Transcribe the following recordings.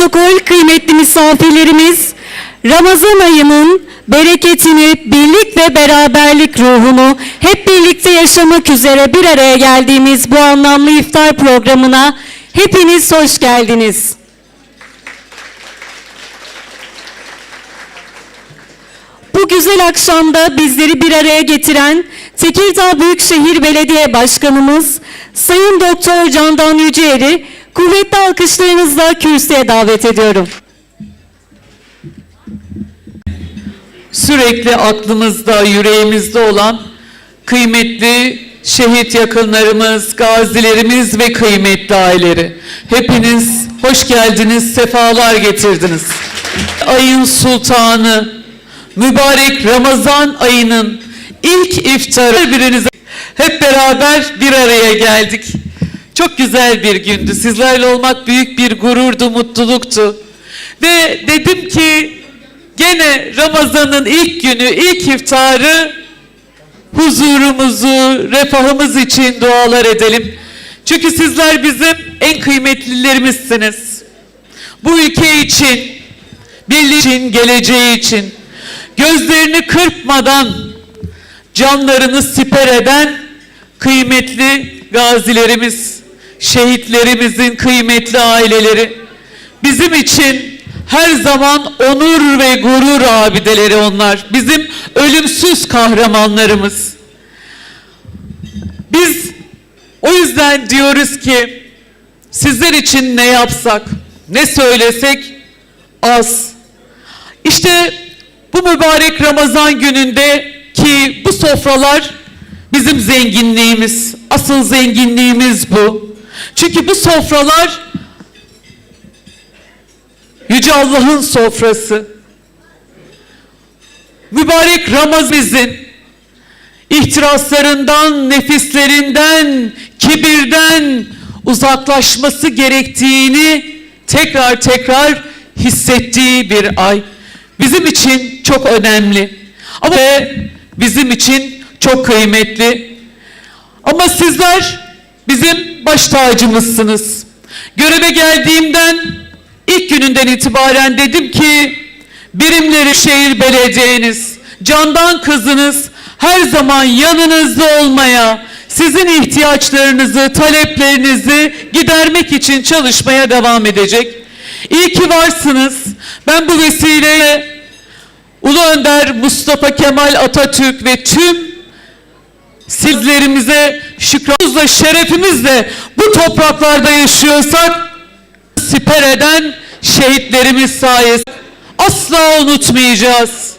protokol kıymetli misafirlerimiz Ramazan ayının bereketini, birlik ve beraberlik ruhunu hep birlikte yaşamak üzere bir araya geldiğimiz bu anlamlı iftar programına hepiniz hoş geldiniz. Bu güzel akşamda bizleri bir araya getiren Tekirdağ Büyükşehir Belediye Başkanımız Sayın Doktor Candan Yüceer'i kuvvetli alkışlarınızla kürsüye davet ediyorum. sürekli aklımızda, yüreğimizde olan kıymetli şehit yakınlarımız, gazilerimiz ve kıymetli aileleri. Hepiniz hoş geldiniz, sefalar getirdiniz. Ayın sultanı, mübarek Ramazan ayının ilk iftarı birinize hep beraber bir araya geldik. Çok güzel bir gündü. Sizlerle olmak büyük bir gururdu, mutluluktu. Ve dedim ki Gene Ramazan'ın ilk günü, ilk iftarı huzurumuzu, refahımız için dualar edelim. Çünkü sizler bizim en kıymetlilerimizsiniz. Bu ülke için, birliği için, geleceği için gözlerini kırpmadan canlarını siper eden kıymetli gazilerimiz, şehitlerimizin kıymetli aileleri bizim için her zaman onur ve gurur abideleri onlar. Bizim ölümsüz kahramanlarımız. Biz o yüzden diyoruz ki sizler için ne yapsak, ne söylesek az. İşte bu mübarek Ramazan gününde ki bu sofralar bizim zenginliğimiz. Asıl zenginliğimiz bu. Çünkü bu sofralar Yüce Allah'ın sofrası. Mübarek Ramazan'ın ihtiraslarından, nefislerinden, kibirden uzaklaşması gerektiğini tekrar tekrar hissettiği bir ay. Bizim için çok önemli. Ama bizim için çok kıymetli. Ama sizler baş tacımızsınız. Göreve geldiğimden ilk gününden itibaren dedim ki birimleri şehir belediyeniz, candan kızınız her zaman yanınızda olmaya, sizin ihtiyaçlarınızı, taleplerinizi gidermek için çalışmaya devam edecek. İyi ki varsınız. Ben bu vesileyle Ulu Önder Mustafa Kemal Atatürk ve tüm sizlerimize şükranımızla, şerefimizle bu topraklarda yaşıyorsak siper eden şehitlerimiz sayesinde asla unutmayacağız.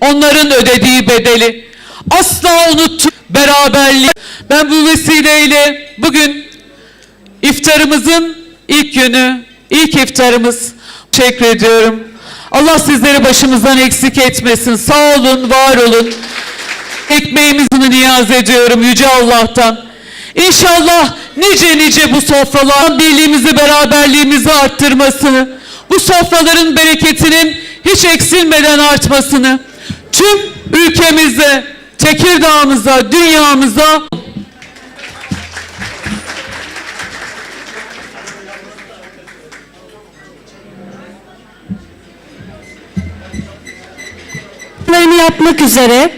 Onların ödediği bedeli. Asla unut beraberliği. Ben bu vesileyle bugün iftarımızın ilk günü, ilk iftarımız teşekkür ediyorum. Allah sizleri başımızdan eksik etmesin. Sağ olun, var olun. Ekmeğimizi niyaz ediyorum Yüce Allah'tan. İnşallah nice nice bu sofralar birliğimizi, beraberliğimizi arttırmasını, bu sofraların bereketinin hiç eksilmeden artmasını, tüm ülkemize, Tekirdağ'ımıza, dünyamıza yapmak üzere